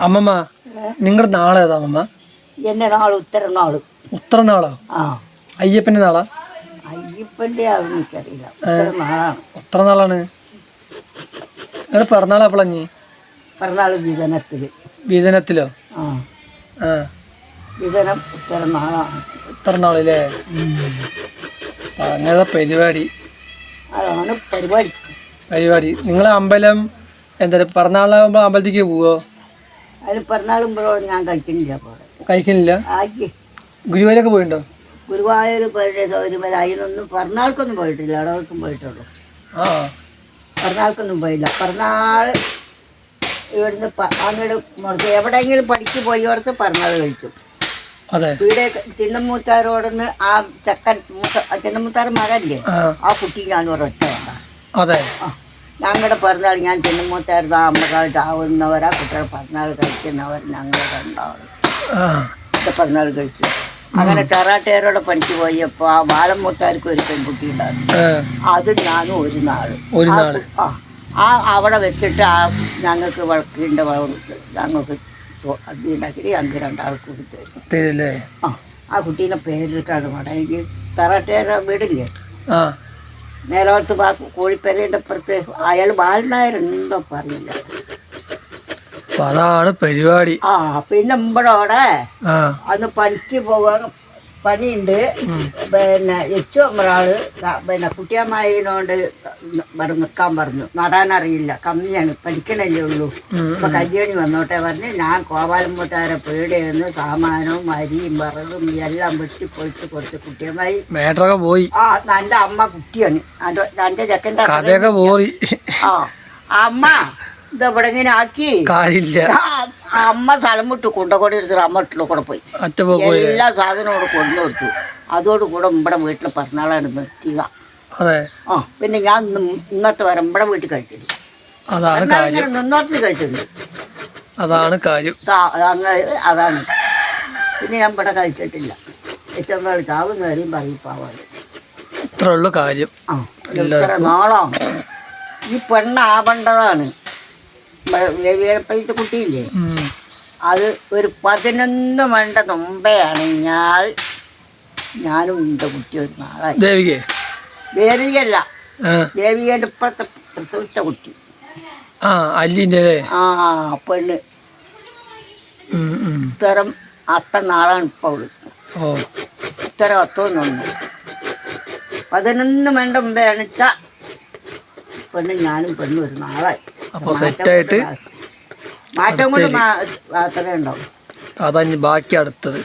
അമ്മമ്മ നിങ്ങളുടെ നാളെ ഏതാ അമ്മമ്മ? എന്റെ നാൾ ഉത്തരനാൾ. ഉത്തരനാളോ? ആ. അയ്യപ്പന്റെ നാളാ? അയ്യപ്പന്റെ ആവും എനിക്കറിയില്ല. ഉത്തരനാളാണ്. ഉത്തര നാളാണ് നിങ്ങളുടെ പിറന്നാളാ അപ്പളഞ്ഞി പിറന്നാൾ വിതനത്തിൽ. വിതനത്തിലോ? ആ. ആ. വിതനം ഉത്തരനാളാണ്. ഉത്തര നാളില്ലേ അങ്ങനെ പരിപാടി. അതാണ് പരിപാടി. പരിപാടി. നിങ്ങളെ അമ്പലം എന്താ പിറന്നാളാകുമ്പോൾ അമ്പലത്തേക്ക് പോവോ? അതിന് പിറന്നാളുമ്പോഴോട് ഞാൻ കഴിക്കുന്നില്ല കഴിക്കുന്നില്ല? ആക്കി. ഗുരുവായൂരൊക്കെ പോയിട്ടുണ്ടോ ഗുരുവായൂർ പോയിട്ട് സൗകര്യം അതിനൊന്നും പിറന്നാൾക്കൊന്നും പോയിട്ടില്ല. അടവർക്കും പോയിട്ടുള്ളൂ. ആ. പിറന്നാൾക്കൊന്നും പോയില്ല. പിറന്നാൾ ഇവിടുന്ന് അങ്ങോട്ട് എവിടെയെങ്കിലും പഠിക്ക് പോയിടത്ത് പിറന്നാൾ കഴിച്ചു അതെ. വീടെ ചിന്നമ്മൂത്താരോടൊന്ന് ആ ചക്കൻ മൂത്ത ചിന്നമ്മൂത്താർ മകല്ലേ ആ. ആ കുട്ടി ഞാൻ ഒരൊറ്റ വേണ്ട. അതെ. ആ. ഞങ്ങളുടെ പിറന്നാൾ ഞാൻ ചെന്നുമൂത്തായിരുന്നു ആ അമ്മക്കാൾ ചാവുന്നവരാ കുട്ടികൾ പിറന്നാൾ കഴിക്കുന്നവർ ഞങ്ങൾ ഒക്കെ പിറന്നാൾ കഴിച്ചു. അങ്ങനെ തെറാട്ടേരോടെ പണിക്ക് പോയപ്പോ ആ വാഴമൂത്താർക്ക് ഒരു പെൺകുട്ടി ഉണ്ടായിരുന്നു. അത് ഞാനും ഒരു നാൾ. ആ അവിടെ വെച്ചിട്ട് ആ ഞങ്ങൾക്ക് വളക്കിന്റെ വളർത്ത് ഞങ്ങൾക്ക് അത് ഉണ്ടാക്കിയിട്ട് ഞങ്ങൾക്ക് രണ്ടാൾക്ക് കൊടുത്തു ആ ആ കുട്ടീനെ പേരിട്ടാണ് എനിക്ക് തറട്ടേര വീടില്ലേ? മേലോട്ട് പാ കോഴിപ്പേരേന്റെ അപ്പുറത്ത് അയാൾ ബാലനായരുണ്ടോ പറഞ്ഞില്ല. അതാണ് പരിപാടി. ആ പിന്നെ ഇമ്പടോടെ അന്ന് പണിക്ക് പോകാൻ പണിയുണ്ട് പിന്നെ എച്ചു ക- പിന്നെ കുട്ടിയമ്മായിനോട് നിൽക്കാൻ പറഞ്ഞു. നടാനറിയില്ല. കമ്മിയാണ്. പഠിക്കണല്ലേ ഉള്ളൂ. ഇപ്പൊ കല്യാണി വന്നോട്ടെ പറഞ്ഞ് ഞാൻ കോപാലമ്പത്താരെ പേടിയെന്ന് സാമാനവും അരിയും വിറകും എല്ലാം വെട്ടി പൊളിച്ച് കൊടുത്ത് കുട്ടിയമ്മായി. മേട്ടറൊക്കെ പോയി. ആ നല്ല അമ്മ കുട്ടിയാണ്. എന്റെ ചെക്കന്റെ കഥയൊക്കെ പോയി ആ അമ്മ. ഇത് ഇവിടെ ഇങ്ങനെ ആക്കി കാര്യമില്ല അമ്മ സ്ഥലം വിട്ടു. കുണ്ടക്കോടി എടുത്തിട്ട് അമ്മ വീട്ടിൽ കൂടെ പോയി. എല്ലാ സാധനവും കൂടെ കൊണ്ടു കൊടുത്തു. അതോടുകൂടെ നമ്മുടെ വീട്ടിൽ പിറന്നാളാണ് നിർത്തിയത. ആ പിന്നെ ഞാൻ ഇന്നത്തെ വരെ നമ്മുടെ വീട്ടിൽ കഴിച്ചില്ല അതാണ് കാര്യം. അതാണ് കാര്യം. അതാണ് പിന്നെ ഞാൻ ഇവിടെ കഴിച്ചിട്ടില്ല. ഏറ്റവും നാളെ ചാവുന്ന കാര്യം പറയും പാവാണ് ഇത്ര ഉള്ളു കാര്യം. ആ നാളാണ്. ഈ പെണ്ണാവേണ്ടതാണ്. വേവിയപ്പത്തെ കുട്ടിയില്ലേ. അത് ഒരു പതിനൊന്ന് മണ്ട മുമ്പെയാണ് ഞാൻ ഞാനും ഉണ്ട് കുട്ടി ഒരു നാളായി. ദേവികേ? ദേവികല്ല ആ. ദേവികയുടെ ഇപ്പഴത്തെ പ്രസവിച്ച കുട്ടി. ആ അല്ലിന്റെ ആ പെണ്ണ്. ഇത്തരം അത്ത നാളാണ് ഇപ്പോൾ അവൾ. ഓ. ഇത്തരം അത്തോന്നു പതിനൊന്ന് മണ്ട മുമ്പേ അണിച്ച പെണ്ണ് ഞാനും പെണ്ണും ഒരു നാളായി. അപ്പോൾ സെറ്റായിട്ട് മാറ്റം കൊണ്ട് ബാക്കി അടുത്തത്.